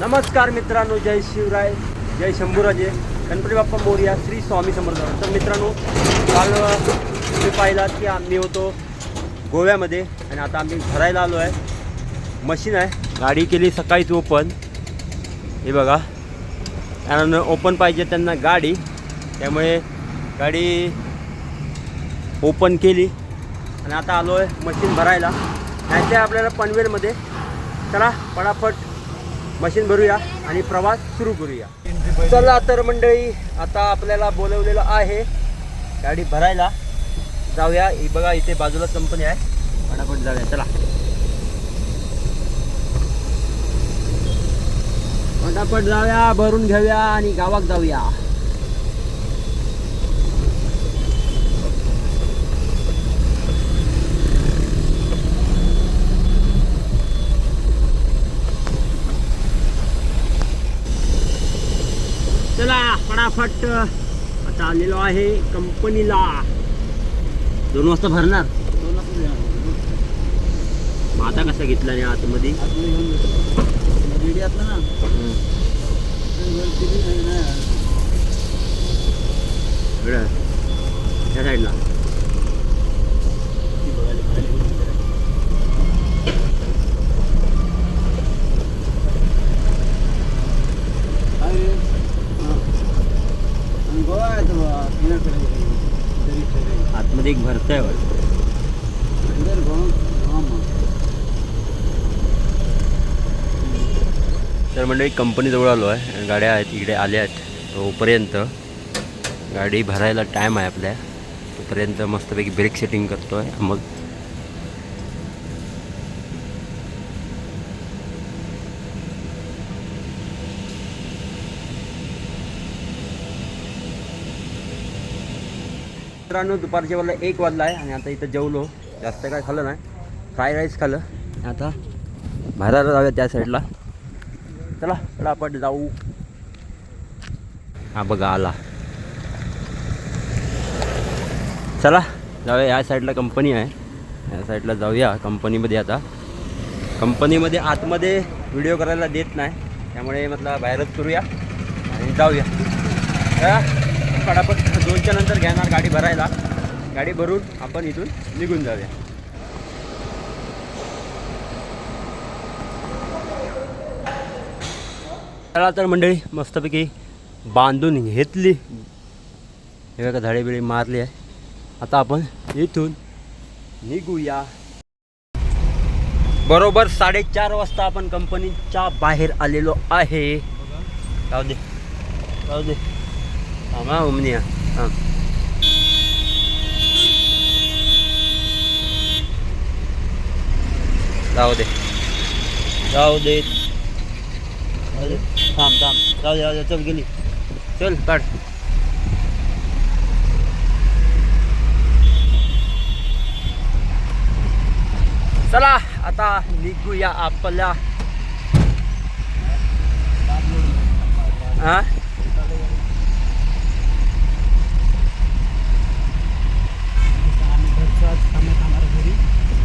नमस्कार मित्रांनो जय शिवराय जय शंभूराजे गणपती बाप्पा मोर्या श्री स्वामी समर्थ तर मित्रांनो काल तुम्ही पाहिलात की आम्ही होतो गोव्यामध्ये आणि आता आम्ही भरायला आलो आहे. मशीन आहे गाडी केली सकाळीच ओपन. हे बघा. कारण ओपन पाहिजे त्यांना गाडी. त्यामुळे गाडी ओपन केली. आणि आता आलो आहे मशीन भरायला. नाही ते आपल्याला पनवेलमध्ये. चला पटापट मशीन भरूया आणि प्रवास सुरू करूया. चला तर मंडळी आता आपल्याला बोलवलेलं आहे गाडी भरायला. जाऊया. ही बघा इथे बाजूला कंपनी आहे. फटाफट जाऊया. चला. फटाफट जाऊया भरून घेऊया आणि गावात जाऊया चला फटाफट आता आलेलो आहे कंपनीला. दोन वाजता भरणार? आता कसं घेतला नाही आतमध्ये? त्या साईडला. आतमध्ये एक भरत आहे तर म्हणजे कंपनीजवळ आलो आहे. गाड्या आहेत इकडे आल्या आहेत. तोपर्यंत गाडी भरायला टाईम आहे आपल्या. तोपर्यंत मस्तपैकी ब्रेक सेटिंग करतो आहे मग मित्रांनो दुपारच्या वेळेला एक वाजला आहे आणि आता इथं जेवलो. जास्त काय खाल्लं नाही. फ्राय राईस खाल्लं. आता बाहेर जाऊया त्या साईडला चला पटापट जाऊ. हा बघा आला. चला जाऊया. या साईडला कंपनी आहे. या साईडला जाऊया कंपनीमध्ये आता. कंपनीमध्ये आतमध्ये व्हिडिओ करायला देत नाही. त्यामुळे म्हटलं बाहेरच करूया आणि जाऊया. पटापट दोनच्या नंतर घेणार गाडी भरायला. गाडी भरून आपण इथून निघून जाऊया. चला तर मंडळी मस्तपैकी बांधून घेतली. हे बघा झाडे मारली आहे. आता आपण इथून निघूया. बरोबर साडेचार वाजता आपण कंपनीच्या बाहेर आलेलो आहे. जाऊ दे. जाऊ दे. आम्हा उमनिया. हां जाऊ दे. जाऊ दे. दे. थांब थांब. जाऊ दे जाऊ दे. चल गेली. चल काढ. चला आता निघूया आपल्या. हा?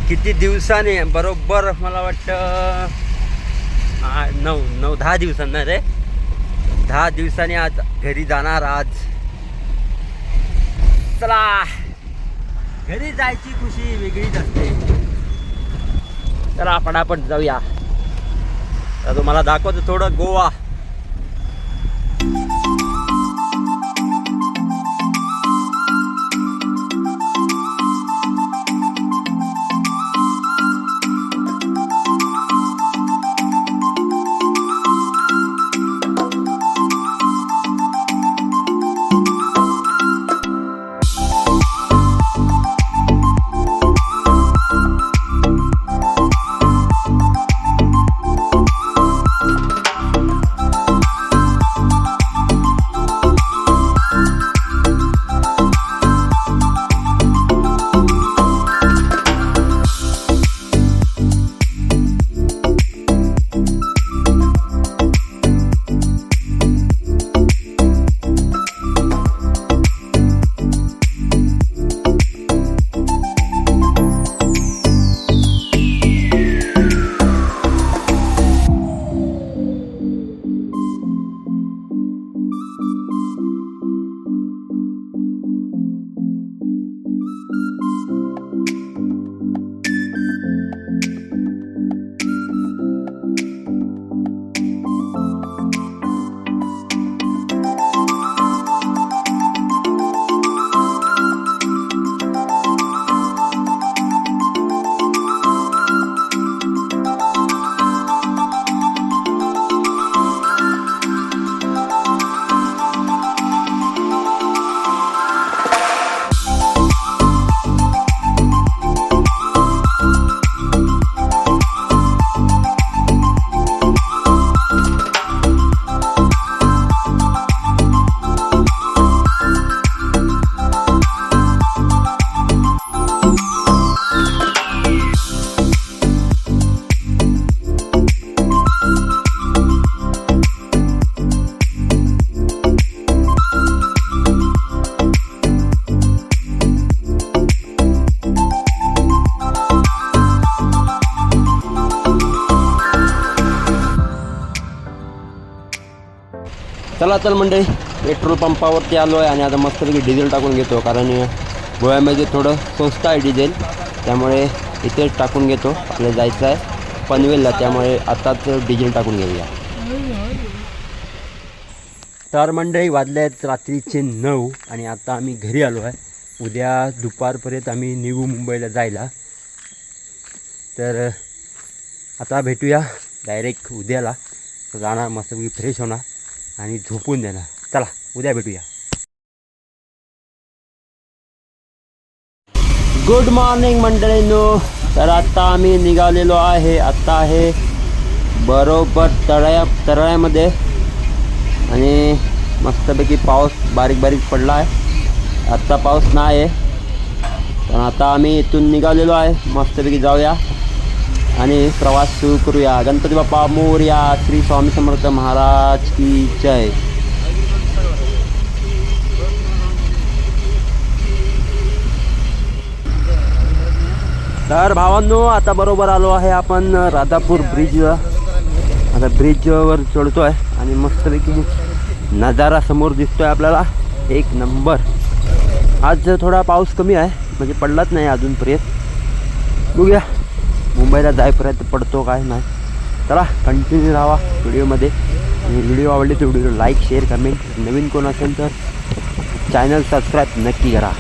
किती दिवसाने? बरोबर मला वाटतं नऊ नऊ दहा दिवसांना रे. दहा दिवसांनी आज घरी जाणार आज. चला. घरी जायची खुशी वेगळीच असते. चला आपण जाऊया. तर तुम्हाला दाखवतो थोडं गोवा. चला चल मंडळी पेट्रोल पंपावरती आलो आहे आणि आता मस्तपैकी डिझेल टाकून घेतो कारण गोव्यामध्ये थोडं स्वस्त आहे डिझेल त्यामुळे इथेच टाकून घेतो. आपल्याला जायचं आहे पनवेलला. त्यामुळे आताच डिझेल टाकून घेऊया. तर मंडळी वाजले आहेत रात्रीचे नऊ आणि आता आम्ही घरी आलो आहे. उद्या दुपारपर्यंत आम्ही निघू मुंबईला जायला. तर आता भेटूया डायरेक्ट उद्याला. जाणार मस्तपैकी फ्रेश होणार. आणि झोपून देणार चला उद्या भेटूया. गुड मॉर्निंग मंडळींनो. तर आता आम्ही निघालेलो आहे आत्ता आहे बरोबर तळ्या तळ्यामध्ये. आणि मस्तपैकी पाऊस बारीक बारीक पडला आहे. आत्ता पाऊस नाही आहे पण आता आम्ही इथून निघालेलो आहे. मस्तपैकी जाऊया. आणि प्रवास सुरू करूया. गणपती बाप्पा मोर्या श्री स्वामी समर्थ महाराज की जय. तर भावांनो आता बरोबर आलो आहे आपण राधापूर ब्रिज आता ब्रिजवर चढतो आहे आणि मस्तपैकी नजारा समोर दिसतोय आपल्याला. एक नंबर. आज थोडा पाऊस कमी आहे म्हणजे पडलाच नाही अजूनपर्यंत. बघूया. मुंबईला जायपर्यंत पडतो काय नाही. चला कंटिन्यू राहा व्हिडिओमध्ये. आणि व्हिडिओ आवडली तर व्हिडिओ लाईक शेअर कमेंट नवीन कोण असेल तर चॅनल सबस्क्राईब नक्की करा.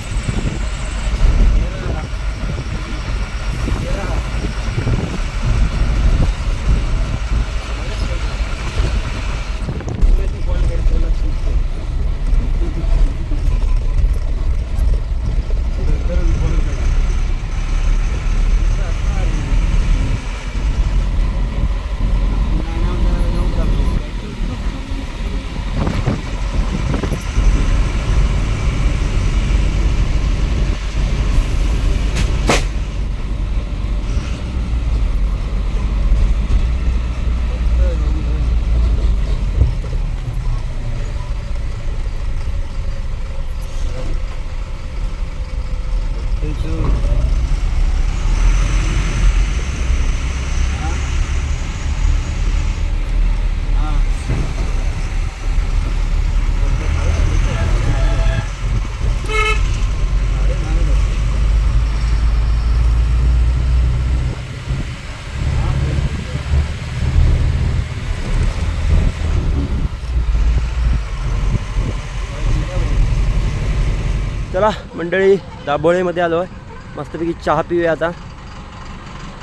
चला मंडळी दाबोळेमध्ये आलो आहे. मस्तपैकी चहा पिऊया आता.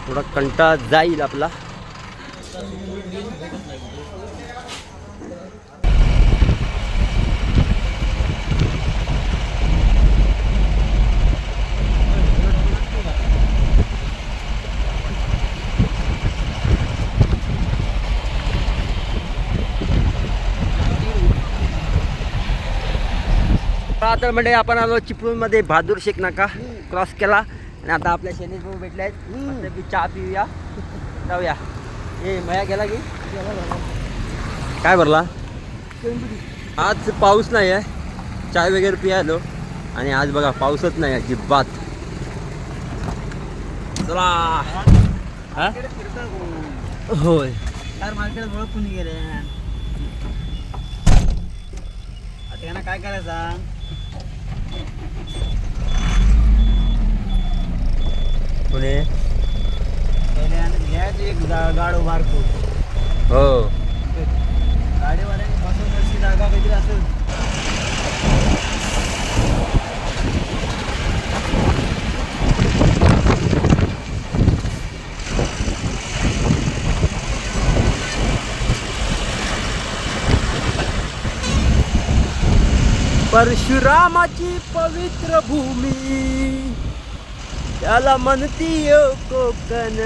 थोडा कंटाळा जाईल आपला. तर म्हणजे आपण आलो चिपळूणमध्ये. बहादूर शेख नाका. क्रॉस केला. आणि आता आपल्या शनीश भाऊ भेटले आहेत मस्तपैकी चहा पिऊया. जाऊया. ए मया गेला की? काय भरला? आज पाऊस नाही आहे चाय वगैरे पियालो. आणि आज बघा पाऊसच नाही अजिबात. चला. होय. मार्केट ओळखून गेले. आता यांना काय करायचा? पुणे घ्यायचं एक गाडो मारतो. हो. गाडीवाल्याने बसून अशी जागा असेल. परशुरामाची पवित्र भूमी. त्याला म्हणती यो कोकण.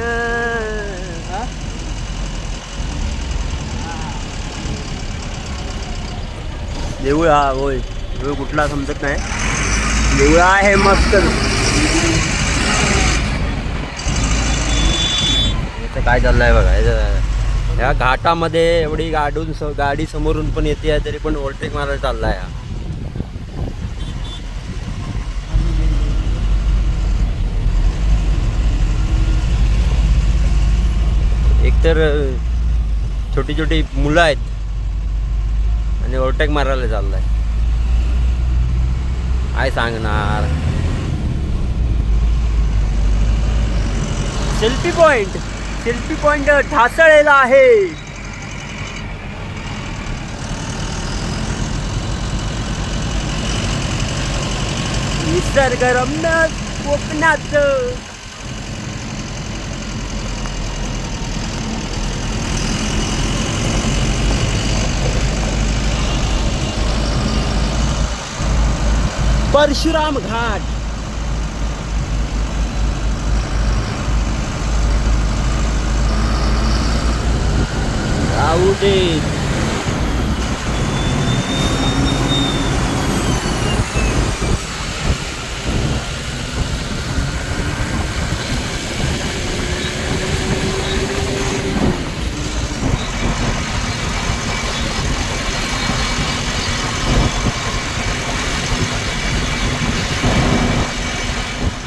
देऊळ हा होय. देऊळ कुठला समजत नाही. देऊळ आहे मस्त. काय चाललंय बघा या घाटामध्ये एवढी गाडून स गाडी समोरून पण येते तरी पण ओव्हरटेक मारायला चाललाय हा. तर छोटी छोटी मुलं आहेत. आणि ओवरटेक मारायला चाललाय. काय सांगणार? सेल्फी पॉइंट सेल्फी पॉइंट ढासळलेला आहे. निसर्गरम्य कोकणात. परशुराम घाट. जाऊ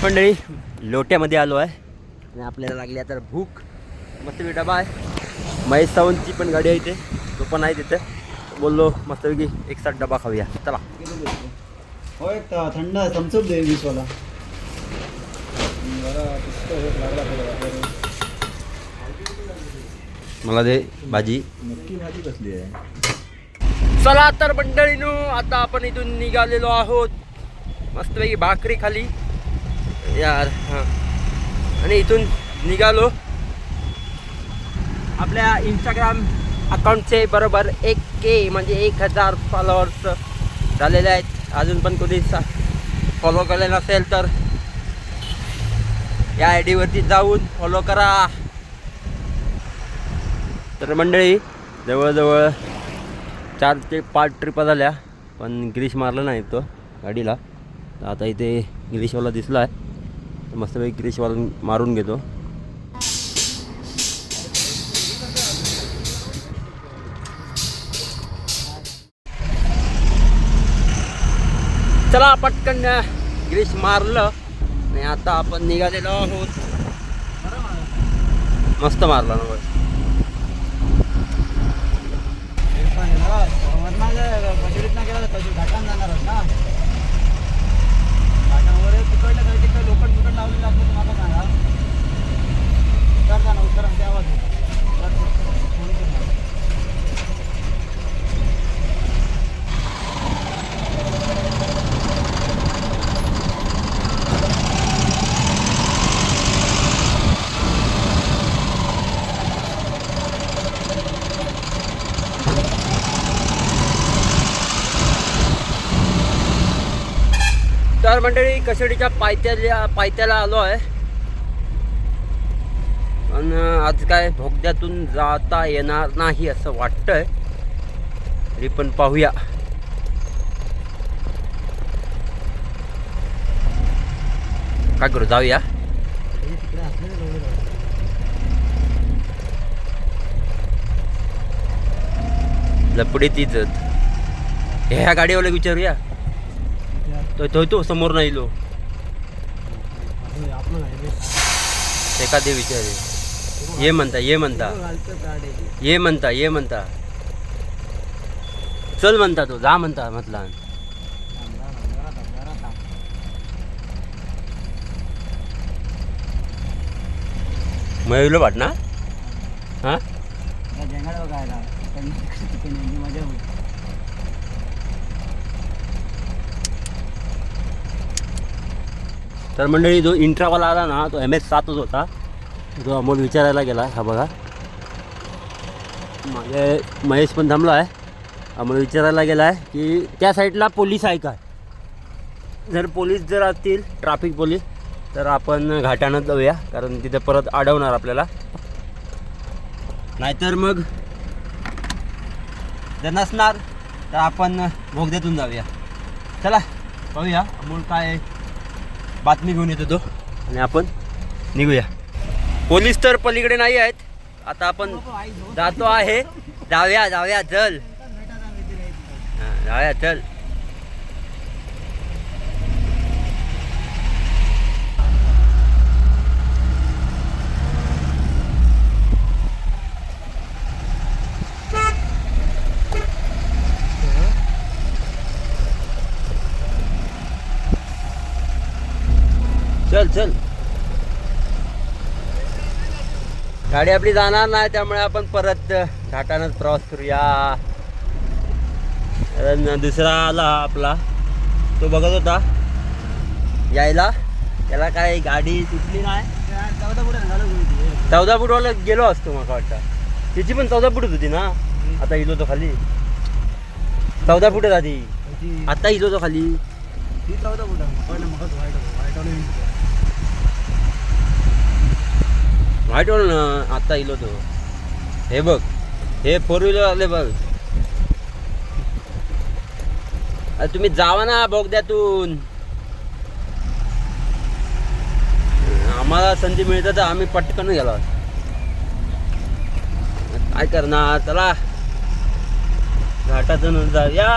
मंडळी लोट्यामध्ये आलो आहे. आणि आपल्याला लागली आता भूक. मस्त डबा आहे. महेश सावंतची पण गाडी आहे इथे. तो पण आहे तिथे. बोललो मस्तपैकी एक साथ डबा खाऊया. चला. हो एक त- थंड थम्सअप दे वीसवाला. मला दे भाजी. नक्की भाजी कसली आहे? चला तर मंडळीनो आता आपण इथून निघालेलो आहोत. मस्तपैकी भाकरी खाली. यार हां. आणि इथून निघालो. आपल्या इंस्टाग्राम अकाउंटचे बरोबर एक के म्हणजे एक हजार फॉलोअर्स झालेले आहेत. अजून पण कोणी फॉलो केले नसेल तर या आय डीवरती जाऊन फॉलो करा. तर मंडळी जवळजवळ चार ते पाच ट्रिपा झाल्या पण गिरीश मारला नाही तो गाडीला. आता इथे ग्रीशवाला दिसला आहे मस्तपैकी गिरीशवाला मारून घेतो. चला पटकन गिरीश मारलं. आणि आता आपण निघालेलो आहोत. मस्त मारला ना बस. जाणार ना घाटावर तिकडलं काही तिकडे लोखंड बिकड लावलेलं असलं तर मला सांगा उतरता ना उतर ते आवाज येतो. फोन कर मला. तर मंडळी कशेडीच्या पायथ्याला पायथ्याला आलो आहे. आणि आज काय भोगद्यातून जाता येणार नाही असं वाटतंय. तरी पण पाहूया. काय करू जाऊया? लपडी तीच. ह्या गाडीवाला विचारूया. तो तो तो समोर नाही लो ते का दे विचार ये. म्हणता ये म्हणता. ये म्हणता ये म्हणता. चल म्हणता तो जा म्हणता म्हटला. थांब, जरा हा? मयूरला हां तर मंडळी जो इंट्रावाला आला ना तो एम एस सातच होता. जो अमोल विचारायला गेला हा बघा. मागे महेश पण थांबला आहे अमोल विचारायला गेला आहे की त्या साईडला पोलीस आहे काय जर पोलीस जर असतील ट्रॅफिक पोलीस तर आपण घाटानं जाऊया कारण तिथे परत अडवणार आपल्याला. नाहीतर मग जर नसणार तर आपण भोगद्यातून जाऊया. चला पाहूया अमोल काय बातमी घेऊन येतो तो. आणि आपण निघूया. पोलीस तर पलीकडे नाही आहेत. आता आपण जातो आहे. जाऊया जाऊया चल. हा, जाऊया चल चल. गाडी आपली जाणार नाही त्यामुळे आपण परत घाटानच प्रवास करूया. दुसरा आला आपला. तो बघत होता. यायला. त्याला काय गाडी सुटली नाही. चौदा फुटवाला गेलो असतो मला वाटतं. तिची पण चौदा फुटच होती ना? आता इलो तो खाली. चौदा फुट आधी. आता इलो तो खाली. ती चौदा फुट पहिलं मग ना आत्ता इलो तो. हे बघ हे फोर व्हीलर आले बघ. अरे तुम्ही जावा ना बोगद्यातून. आम्हाला संधी मिळते तर आम्ही पटकन गेलो. काय करणार? चला. घाटातून जाऊया.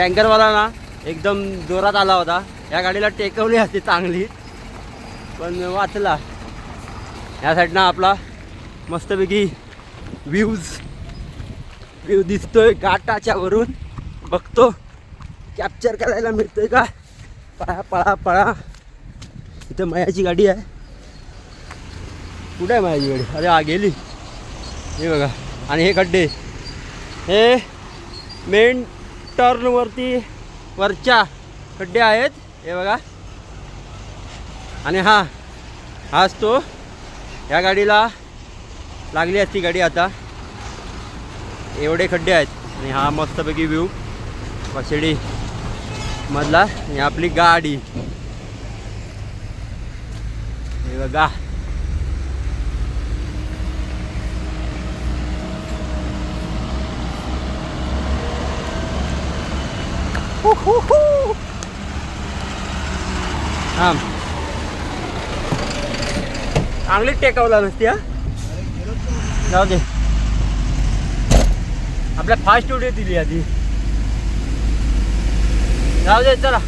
टँकरवाला ना एकदम जोरात आला होता. या गाडीला टेकवली असते चांगली पण वाचला. या साईडनं आपला मस्तपैकी व्ह्यूज व्ह्यू दिसतोय. घाटाच्या वरून बघतो. कॅप्चर करायला मिळतोय का? पळा पळा पळा. इथं मायाची गाडी आहे. कुठे आहे मायाची गाडी? अरे हा गेली. हे बघा. आणि हे खड्डे. हे मेन टर्नवरती वरच्या खड्डे आहेत. हे बघा. आणि हा हाच तो. या गाडीला लागली असती गाडी आता. एवढे खड्डे आहेत. आणि हा मस्तपैकी व्ह्यू पसेडी मधला. आणि आपली गाडी. हे बघा. हा चांगली टेकवला नसती हा. जाऊ दे. आपल्या फास्ट उडी दिली आधी. जाऊ दे चला.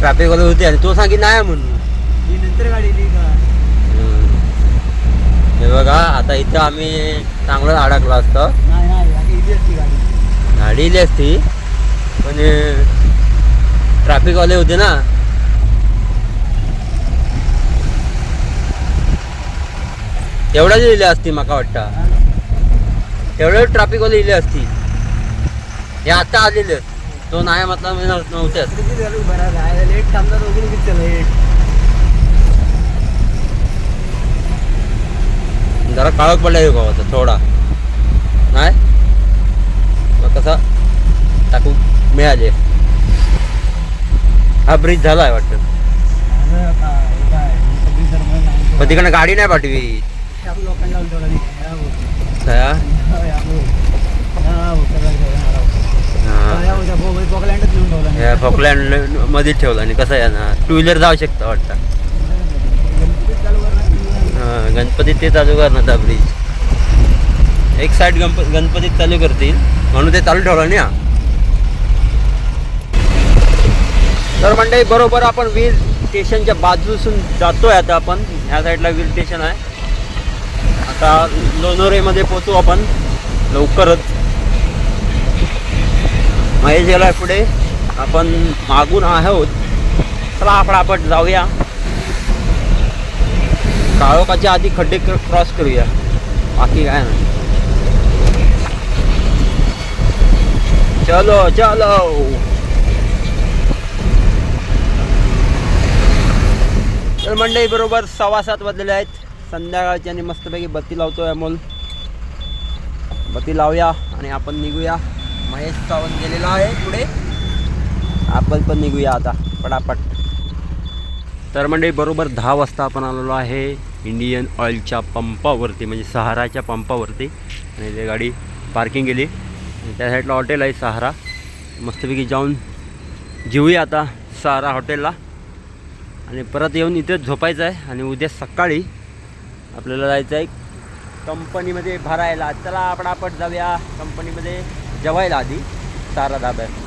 ट्रॅफिक वाले होते आणि तो सांगितलं नाही म्हणून. ही नंतर गाडी इली का? हे बघा आता इथं आम्ही चांगलं अडकलो असतं. नाही नाही असती गाडी. इली असती. पण ट्रॅफिकवाले होते ना. तेवढ्याच लिहिले असती माका वाटतं. तेवढ्या ट्रॅफिकवाले इले असती. हे आता आलेले. तो नाही म्हटलं मी नव्ह- नव्हतेच किती झाली बरं आहे लेट थांबतात वगैरे किती लेट जरा काळोख पडला का होता थोडा. नाही? मग कसा? टाकू? मिळाले. हा ब्रिज झाला आहे वाटतं. नाही पण तिकडनं गाडी नाही पाठवी. लोकांना लावून ठेवला नाही. या भाऊ. काय हा? या भाऊ. या भाऊ. सगळं घेऊन आला होता. हा हॉकलँडमध्ये ठेवला आणि कसं आहे ना टू व्हीलर जाऊ शकतं वाटतं. गणपती चालू करणार हां गणपतीत ते चालू करणार आता ब्रिज एक साईड गणप गणपतीत चालू करतील म्हणून ते चालू ठेवलं नाही हा. तर मंडळी बरोबर आपण वीर स्टेशनच्या बाजूसून जातोय आता आपण. ह्या साईडला वीर स्टेशन आहे. आता लोणोरेमध्ये पोचू आपण. लवकरच. महेश गेलाय पुढे. आपण मागून आहोत. चला आपण जाऊया. काळोखाच्या आधी खड्डे क्रॉस करूया. बाकी काय नाही. चलो चलो. तर मंडळी बरोबर सव्वा सात वाजलेले आहेत. संध्याकाळची आणि मस्तपैकी बत्ती लावतोय अमोल. बत्ती लावूया आणि आपण निघूया. महेश सावंत गेलेला आहे पुढे. आपण पण निघूया आता पटापट. तर म्हणजे बरोबर दहा वाजता आपण आलेलो आहे इंडियन ऑइलच्या पंपावरती म्हणजे सहाराच्या पंपावरती. आणि ते गाडी पार्किंग केली. त्या साईडला हॉटेल आहे सहारा. मस्तपैकी जाऊन जेऊया आता सहारा हॉटेलला. आणि परत येऊन इथेच झोपायचं आहे. आणि उद्या सकाळी आपल्याला जायचं आहे कंपनीमध्ये भरायला. चला पटापट जाऊया कंपनीमध्ये. जेवायला आधी सारा धाब्यात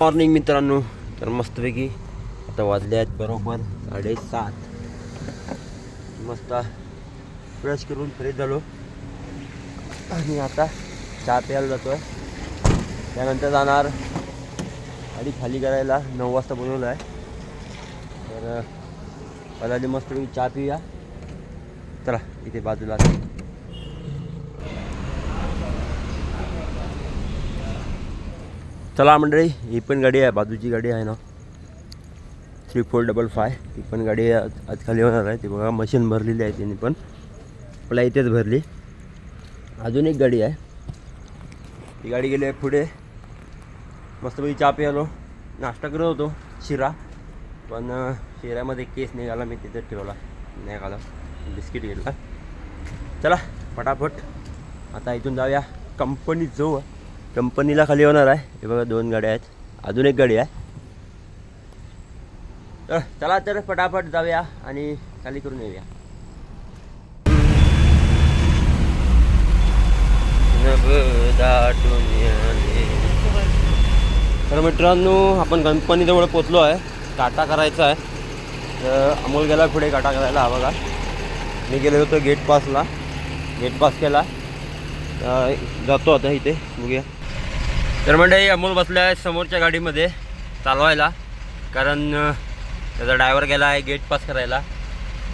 मॉर्निंग मित्रांनो तर मस्तपैकी आता वाजले आहेत बरोबर साडेसात. मस्त ब्रश करून फ्रेश झालो. आणि आता चहा प्यायला जातो आहे त्यानंतर जाणार गाडी खाली करायला नऊ वाजता बोलवलं आहे तर पहिला मस्त तुम्ही चहा पिऊया. चला इथे बाजूला चला मंडळी ही पण गाडी आहे बाजूची गाडी आहे ना. थ्री फोर डबल फाय ती पण गाडी आज आज खाली होणार आहे. ती बघा मशीन भरलेली आहे तिने पण. आपल्या इथेच भरली. अजून एक गाडी आहे. ती गाडी गेली आहे पुढे. मस्तपैकी चहा प्यालो नाश्ता करत होतो शिरा. पण अं, केस निघाला मी तिथेच ठेवला. नाही घाला बिस्किट घेतला. चला पटापट आता इथून जाऊया कंपनी जाऊ कंपनीला खाली होणार आहे. हे बघा दोन गाड्या आहेत. अजून एक गाडी आहे. तर चला तर पटापट जाऊया आणि खाली करून येऊया. तर मित्रांनो आपण कंपनीजवळ पोचलो आहे. काटा करायचा आहे. तर अमोल गेला पुढे काटा करायला हा बघा. मी गेलो होतो गेट पासला गेट पास केला. जातो आता इथे बघूया. तर म्हणजे अमोल बसला आहे समोरच्या गाडीमध्ये चालवायला. कारण त्याचा ड्रायव्हर गेला आहे गेट पास करायला.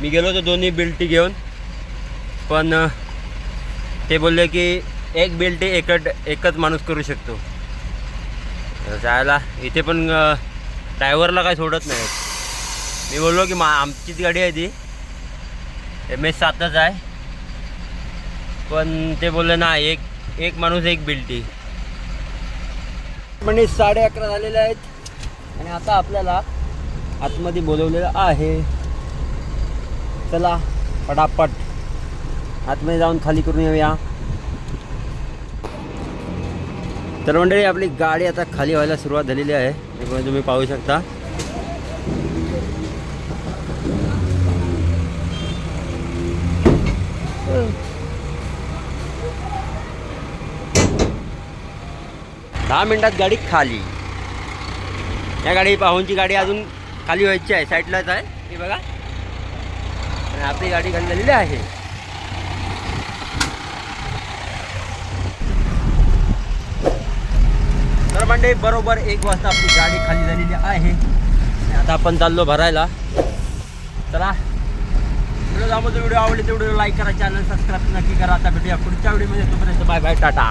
मी गेलो होतो दोन्ही बिल्टी घेऊन. पण ते बोलले की एक बिल्टी एकट एकच माणूस करू शकतो. जायला इथे पण ड्रायव्हरला काय सोडत नाही. मी बोललो की मा आमचीच गाडी आहे ती. एम एस सातच आहे. पण ते बोलले ना एक एक माणूस एक बिल्टी. म्हणजे साडे अकरा झालेले आहेत. आणि आता आपल्याला आतमध्ये बोलवलेलं आहे. चला पटापट आतमध्ये जाऊन खाली करून येऊया. तर मंडळी आपली गाडी आता खाली व्हायला सुरुवात झालेली आहे. हे तुम्ही पाहू शकता. दहा मिनिटात गाडी खाली. या गाडी पाहूनची गाडी अजून खाली व्हायची आहे साईडलाच आहे. हे बघा. आणि आपली गाडी खाली झालेली आहे. मंडे बरोबर एक वाजता आपली गाडी खाली झालेली आहे. आता आपण चाललो भरायला. चला. व्हिडिओ दाखवतो व्हिडिओ आवडले तेवढं लाईक करा चॅनल सबस्क्राईब नक्की करा. आता भेटूया पुढच्या व्हिडिओमध्ये तोपर्यंत बाय बाय टाटा.